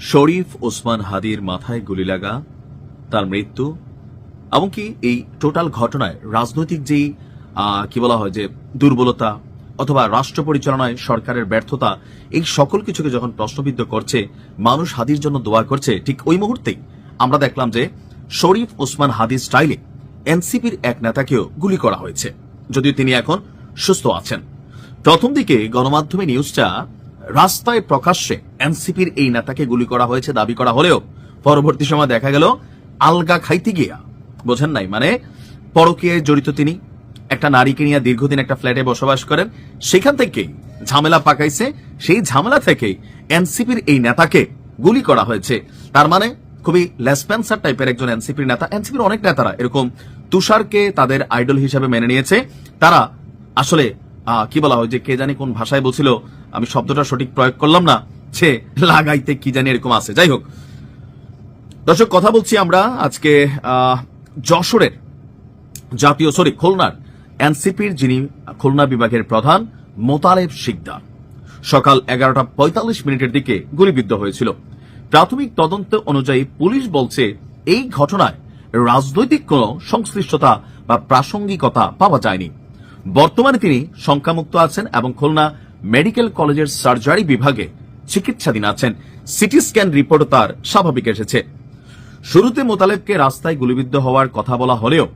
শরীফ ওসমান হাদির মাথায় গুলি লাগা, তার মৃত্যু, এমনকি এই টোটাল ঘটনায় রাজনৈতিক যেই কি বলা হয় যে দুর্বলতা অথবা রাষ্ট্র পরিচালনায় সরকারের ব্যর্থতা, এই সকল কিছুকে যখন প্রশ্নবিদ্ধ করছে, মানুষ হাদির জন্য দোয়া করছে, ঠিক ওই মুহূর্তেই আমরা দেখলাম যে শরীফ ওসমান হাদির স্টাইলে এনসিপির এক নেতাকেও গুলি করা হয়েছে, যদিও তিনি এখন সুস্থ আছেন। প্রথম দিকে গণমাধ্যমে নিউজটা রাস্তায় প্রকাশ্যে এনসিপির এই নেতাকে গুলি করা হয়েছে, দাবি করা হলেও পরবর্তী সময় দেখা গেল আলগা খাইতে গিয়া। বোঝেন নাই? মানে পরকীয়ায় জড়িত তিনি, একটা নারীকে নিয়ে দীর্ঘদিন একটা ফ্ল্যাটে বসবাস করেন, সেখান থেকেই ঝামেলা পাকাইছে। সেই ঝামেলা থেকেই এনসিপির এই নেতাকে গুলি করা হয়েছে। তার মানে খুবই লেসপেন্সার টাইপের একজন এনসিপির নেতা। এনসিপির অনেক নেতারা এরকম তুষারকে তাদের আইডল হিসেবে মেনে নিয়েছে। তারা আসলে কি বলা হয় যে কে জানি কোন ভাষায় বলছিল, আমি শব্দটা সঠিক প্রয়োগ করলাম না সে লাগাইতে কি জানি এরকম আছে। যাই হোক। দর্শক, কথা বলছি আমরা আজকে যশোরের জাতীয়, সরি, খুলনার এনসিপির যিনি, খুলনা বিভাগের প্রধান, মোতালেব শিকদার। সকাল এগারোটা পঁয়তাল্লিশ মিনিটের দিকে গুলিবিদ্ধ হয়েছিল। প্রাথমিক তদন্ত অনুযায়ী পুলিশ বলছে, এই ঘটনায় রাজনৈতিক কোনো সংশ্লিষ্টতা বা প্রাসঙ্গিকতা পাওয়া যায়নি। বর্তমানে তিনি শঙ্কামুক্ত আছেন এবং খুলনা মেডিকেল কলেজের সার্জারি বিভাগে চিকিৎসাধীন আছেন। সিটি স্ক্যান রিপোর্ট তার স্বাভাবিক এসেছে। শুরুতে মোতালেবকে রাস্তায় গুলিবিদ্ধ হওয়ার কথা বলা হলেও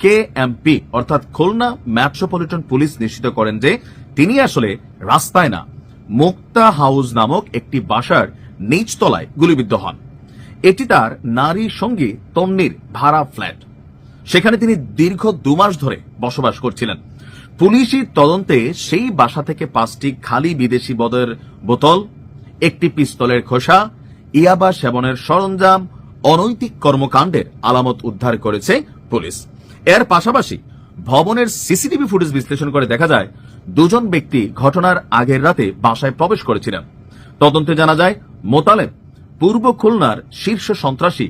কে এমপি অর্থাৎ খুলনা মেট্রোপলিটন পুলিশ নিশ্চিত করেন যে তিনি আসলে রাস্তায় না, মুক্তা হাউস নামক একটি বাসার নিচতলায় গুলিবিদ্ধ হন। এটি তার নারী সঙ্গী তন্নির ভাড়া ফ্ল্যাট। সেখানে তিনি দীর্ঘ দু মাস ধরে বসবাস করছিলেন। পুলিশি তদন্তে সেই বাসা থেকে পাঁচটি খালি বিদেশি বদের বোতল, একটি পিস্তলের খোসা, ইয়াবা সেবনের সরঞ্জাম, অনৈতিক কর্মকাণ্ডের আলামত উদ্ধার করেছে পুলিশ। এর পাশাপাশি ভবনের সিসিটিভি ফুটেজ বিশ্লেষণ করে দেখা যায়, দুজন ব্যক্তি ঘটনার আগের রাতে বাসায় প্রবেশ করেছিলেন। তদন্তে জানা যায়, মোতালেব, পূর্ব খুলনার শীর্ষ সন্ত্রাসী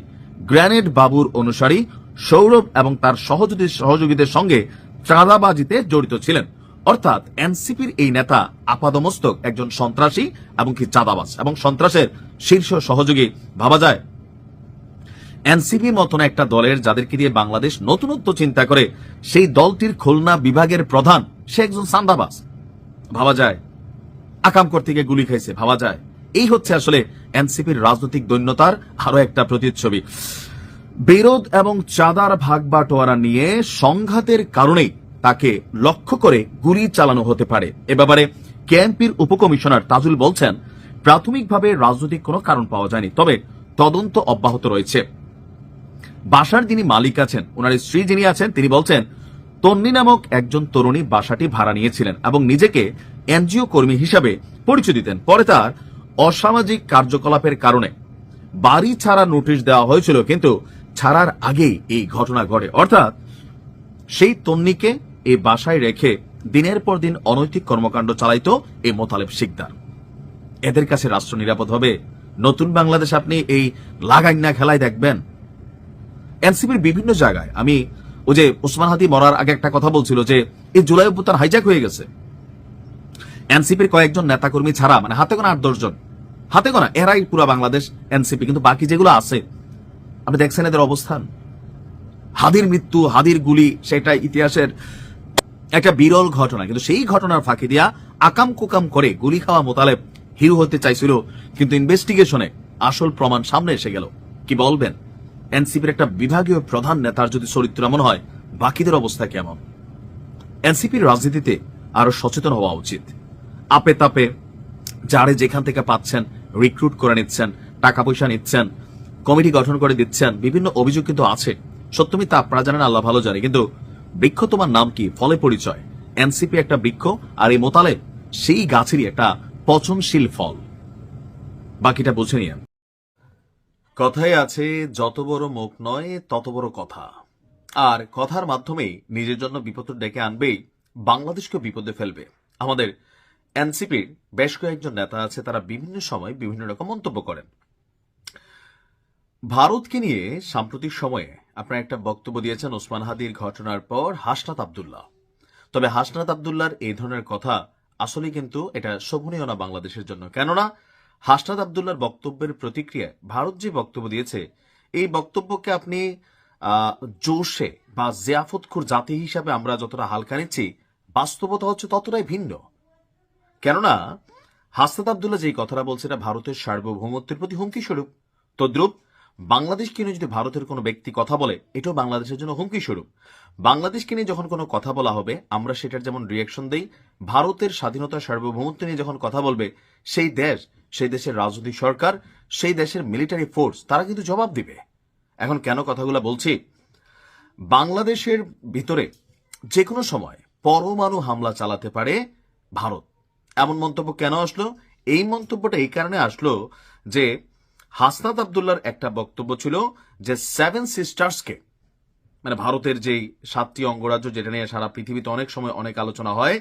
গ্র্যানেড বাবুর অনুসারী সৌরভ এবং তার সহযোগী সহযোগীদের সঙ্গে চাঁদাবাজিতে জড়িত ছিলেন। অর্থাৎ এনসিপির এই নেতা আপাদমস্তক, একজন সন্ত্রাসী এবং কি চাঁদাবাজ। এবং সন্ত্রাসের শীর্ষ সহযোগী, ভাবা যায়, এনসিপির মতন একটা দলের যাদেরকে দিয়ে বাংলাদেশ নতুনত্ব চিন্তা করে, সেই দলটির খুলনা বিভাগের প্রধান, সে একজন সান্দাবাজ ভাবা যায়, আকাম করতে গিয়ে গুলি খাইছে, ভাবা যায়। এই হচ্ছে আসলে এনসিপির রাজনৈতিক দৈন্যতার আরও একটা প্রতিচ্ছবি। বিরোধ এবং চাঁদার ভাগ বাটোয়ারা নিয়ে সংঘাতের কারণেই তাকে লক্ষ্য করে গুলি চালানো হতে পারে। এ ব্যাপারে কেএমপির উপকমিশনার তাজুল বলছেন, প্রাথমিকভাবে রাজনৈতিক কোনো কারণ পাওয়া যায়নি, তবে তদন্ত অব্যাহত রয়েছে। বাসার যিনি মালিক আছেন ওনার স্ত্রী যিনি আছেন, তিনি বলছেন, তন্নি নামক একজন তরুণী বাসাটি ভাড়া নিয়েছিলেন এবং নিজেকে এনজিও কর্মী হিসাবে পরিচয় দিতেন। পরে তার অসামাজিক কার্যকলাপের কারণে বাড়ি ছাড়া নোটিশ দেওয়া হয়েছিল, কিন্তু ছাড়ার আগেই এই ঘটনা ঘটে। অর্থাৎ, সেই তন্নিকে এই বাসায় রেখে দিনের পর দিন অনৈতিক কর্মকাণ্ড চালাইত এই মোতালেব শিকদার। এদের কাছে রাষ্ট্র নিরাপদ হবে। নতুন বাংলাদেশ আপনি এই লাগাইন্না খেলায় দেখবেন। এনসিপির বিভিন্ন জায়গায় আমি ওই যে ওসমান হাতি মরার আগে একটা কথা বলছিল যে এই জুলাই অভ্যুত্থান হাইজ্যাক হয়ে গেছে। এনসিপির কয়েকজন নেতাকর্মী ছাড়া মানে হাতে গোনা আট দশজন হাতে গোনা, এরাই পুরো বাংলাদেশ এনসিপি, কিন্তু বাকি যেগুলো আছে আপনি দেখছেন এদের অবস্থান? হাদির মৃত্যু, হাদির গুলি, সেটা ইতিহাসের একটা বিরল ঘটনা। কিন্তু সেই ঘটনার ফাঁকি দিয়া আকাম কুকাম করে গুলি খাওয়া মোতালেব হিরো হতে চাইছিল, কিন্তু ইনভেস্টিগেশনে আসল প্রমাণ সামনে এসে গেল। কি বলবেন? এনসিপির একটা বিভাগীয় প্রধান নেতার যদি চরিত্র এমন হয়, বাকিদের অবস্থা কেমন? এনসিপির রাজনীতিতে আরও সচেতন হওয়া উচিত। আপে তাপে যারে যেখান থেকে পাচ্ছেন রিক্রুট করে নিচ্ছেন, টাকা পয়সা নিচ্ছেন কমিটি গঠন করে দিচ্ছেন বিভিন্ন অভিযোগ কিন্তু আছে। সত্যমি তা আপনারা জানেন, আল্লাহ ভালো জানে। কিন্তু বৃক্ষ তোমার নাম কি? ফলে পরিচয়। এনসিপি একটা বৃক্ষ আর এই মোতালে সেই গাছেরই একটা পচনশীল ফল। বাকিটা বুঝে নিয়ে কথায় আছে, যত বড় মুখ নয়, তত বড় কথা। আর কথার মাধ্যমেই নিজের জন্য বিপদ ডেকে আনবেই বাংলাদেশকে বিপদে ফেলবে। আমাদের এনসিপির বেশ কয়েকজন নেতা আছে, তারা বিভিন্ন সময় বিভিন্ন রকম মন্তব্য করেন। ভারতকে নিয়ে সাম্প্রতিক সময়ে আপনারা একটা বক্তব্য দিয়েছেন ওসমান হাদির ঘটনার পর হাসনাত আবদুল্লাহ। তবে হাসনাত আবদুল্লাহর এই ধরনের কথা আসলে কিন্তু এটা শোভনীয় না বাংলাদেশের জন্য। কেননা হাসনাত আবদুল্লার বক্তব্যের প্রতিক্রিয়ায় ভারত যে বক্তব্য দিয়েছে, এই বক্তব্যকে আপনি জোশে বা জিয়াফতখুর জাতি হিসাবে আমরা যতটা হালকা নিচ্ছি, বাস্তবতা হচ্ছে ততটাই ভিন্ন। কেননা হাসনাদ আবদুল্লাহ যেই কথাটা বলছে এটা ভারতের সার্বভৌমত্বের প্রতি হুমকি স্বরূপ তদ্রুপ বাংলাদেশকে নিয়ে যদি ভারতের কোনো ব্যক্তি কথা বলে, এটাও বাংলাদেশের জন্য হুমকি স্বরূপ। বাংলাদেশকে নিয়ে যখন কোনো কথা বলা হবে, আমরা সেটার যেমন রিয়াকশন দেই, ভারতের স্বাধীনতা সার্বভৌমত্ব নিয়ে যখন কথা বলবে, সেই দেশ, সেই দেশের রাজনৈতিক সরকার, সেই দেশের মিলিটারি ফোর্স তারা কিন্তু জবাব দিবে। এখন কেন কথাগুলো বলছি? বাংলাদেশের ভিতরে যে কোনো সময় পরমাণু হামলা চালাতে পারে ভারত। এমন মন্তব্য কেন আসলো? এই মন্তব্যটা এই কারণে আসলো যে হাসনাত আবদুল্লার একটা বক্তব্য ছিল যে সেভেন সিস্টার্সকে মানে ভারতের যেই সাতটি অঙ্গরাজ্য যেটা নিয়ে সারা পৃথিবীতে অনেক সময় অনেক আলোচনা হয়,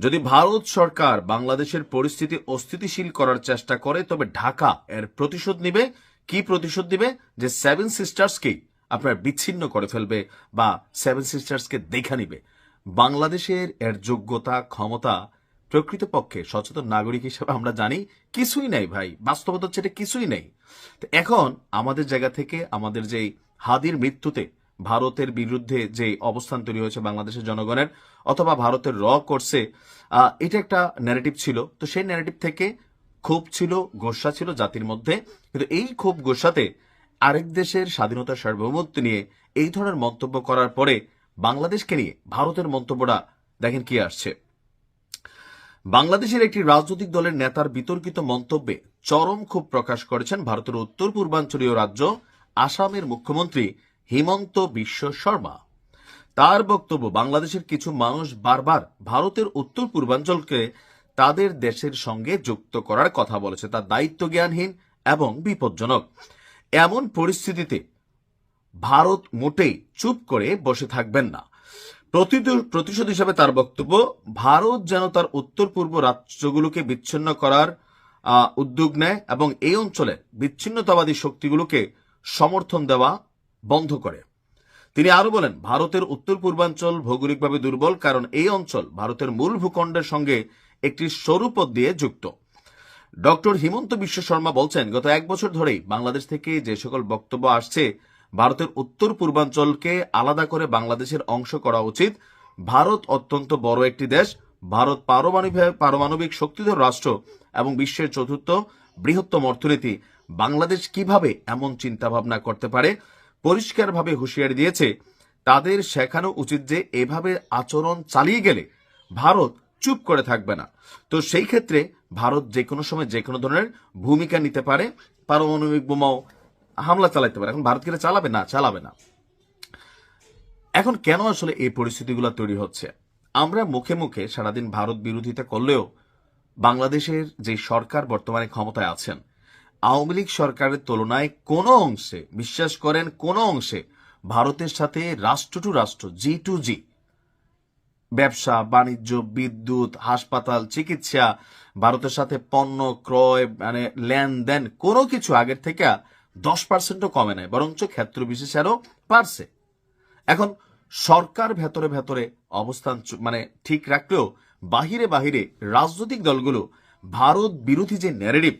যদি ভারত সরকার বাংলাদেশের পরিস্থিতি অস্থিতিশীল করার চেষ্টা করে, তবে ঢাকা এর প্রতিশোধ নিবে। কি প্রতিশোধ দিবে যে সেভেন সিস্টার্সকেই আপনার বিচ্ছিন্ন করে ফেলবে বা সেভেন সিস্টার্সকে দেখা নিবে। বাংলাদেশের এর যোগ্যতা, ক্ষমতা প্রকৃতপক্ষে সচেতন নাগরিক হিসেবে আমরা জানি, কিছুই নাই ভাই। বাস্তবতা হচ্ছে এটা কিছুই নেই। তো এখন আমাদের জায়গা থেকে আমাদের যেই হাদির মৃত্যুতে ভারতের বিরুদ্ধে যে অবস্থান তৈরি হয়েছে বাংলাদেশের জনগণের, অথবা ভারতের র করছে এটা একটা ন্যারেটিভ ছিল। তো সেই ন্যারেটিভ থেকে ক্ষোভ ছিল, গোসা ছিল জাতির মধ্যে। কিন্তু এই ক্ষোভ গোসাতে আরেক দেশের স্বাধীনতা সার্বভৌমত্ব নিয়ে এই ধরনের মন্তব্য করার পরে বাংলাদেশকে নিয়ে ভারতের মন্তব্যটা দেখেন কি আসছে। বাংলাদেশের একটি রাজনৈতিক দলের নেতার বিতর্কিত মন্তব্যে চরম ক্ষোভ প্রকাশ করেছেন ভারতের উত্তর পূর্বাঞ্চলীয় রাজ্য আসামের মুখ্যমন্ত্রী হিমন্ত বিশ্ব শর্মা। তার বক্তব্য, বাংলাদেশের কিছু মানুষ বারবার ভারতের উত্তর পূর্বাঞ্চলকে তাদের দেশের সঙ্গে যুক্ত করার কথা বলেছে। তা দায়িত্ব জ্ঞানহীন এবং বিপজ্জনক। এমন পরিস্থিতিতে ভারত মোটেই চুপ করে বসে থাকবেন না। প্রতিশোধ হিসাবে তার বক্তব্য, ভারত যেন তার উত্তর পূর্ব রাজ্যগুলোকে বিচ্ছিন্ন করার উদ্যোগ নেয় এবং এই অঞ্চলে বিচ্ছিন্নতাবাদী শক্তিগুলোকে সমর্থন দেওয়া বন্ধ করে। তিনি আরও বলেন, ভারতের উত্তর পূর্বাঞ্চল ভৌগোলিকভাবে দুর্বল কারণ এই অঞ্চল ভারতের মূল ভূখণ্ডের সঙ্গে একটি সরু পথ দিয়ে যুক্ত। ডক্টর হিমন্ত বিশ্ব শর্মা বলছেন, গত এক বছর ধরেই বাংলাদেশ থেকে যে সকল বক্তব্য আসছে ভারতের উত্তর পূর্বাঞ্চলকে আলাদা করে বাংলাদেশের অংশ করা উচিত। ভারত অত্যন্ত বড় একটি দেশ। ভারত পারমাণবিক পারমাণবিক শক্তিধর রাষ্ট্র এবং বিশ্বের চতুর্থ বৃহত্তম অর্থনীতি। বাংলাদেশ কীভাবে এমন চিন্তা ভাবনা করতে পারে, পরিষ্কারভাবে হুঁশিয়ারি দিয়েছে। তাদের শেখানো উচিত যে এভাবে আচরণ চালিয়ে গেলে ভারত চুপ করে থাকবে না। তো সেই ক্ষেত্রে ভারত যে কোনো সময় যে কোনো ধরনের ভূমিকা নিতে পারে। পারমাণবিক বোমাও হামলা চালাইতে পারে। এখন ভারত চালাবে? না চালাবে না। এখন কেন আসলে এই পরিস্থিতিগুলো তৈরি হচ্ছে? আমরা মুখে মুখে সারাদিন ভারত বিরোধিতা করলেও বাংলাদেশের যে সরকার বর্তমানে ক্ষমতায় আছেন, আওয়ামী লীগ সরকারের তুলনায় কোনো অংশে, বিশ্বাস করেন কোনো অংশে ভারতের সাথে রাষ্ট্র টু রাষ্ট্র, জি টু জি, ব্যবসা, বাণিজ্য, বিদ্যুৎ, হাসপাতাল, চিকিৎসা, ভারতের সাথে পণ্য, ক্রয় মানে লেনদেন, কোনো কিছু আগের থেকে দশ পার্সেন্টও কমে নাই, বরঞ্চ ক্ষেত্র বিশেষে আরও পারছে এখন সরকার ভেতরে ভেতরে অবস্থান মানে ঠিক রাখলেও বাহিরে বাহিরে রাজনৈতিক দলগুলো ভারত বিরোধী যে ন্যারেটিভ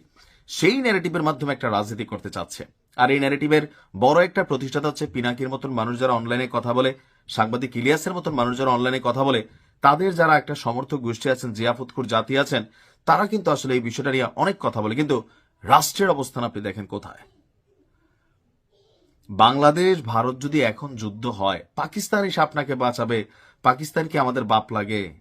সেই ন্যারেটিভের মাধ্যমে একটা রাজনীতি করতে চাচ্ছে। আর এই ন্যারেটিভের বড় একটা প্রতিষ্ঠাতা হচ্ছে পিনাকির মতন মানুষ যারা অনলাইনে কথা বলে, সাংবাদিক ইলিয়াসের মতন মানুষ যারা অনলাইনে কথা বলে, তাদের যারা একটা সমর্থক গোষ্ঠী আছেন জিয়াফতকুর জাতি আছেন, তারা কিন্তু আসলে এই বিষয়টা নিয়ে অনেক কথা বলে। কিন্তু রাষ্ট্রের অবস্থান আপনি দেখেন কোথায়? বাংলাদেশ, ভারত যদি এখন যুদ্ধ হয়, পাকিস্তান এসে আপনাকে বাঁচাবে, পাকিস্তান কি আমাদের বাপ লাগে?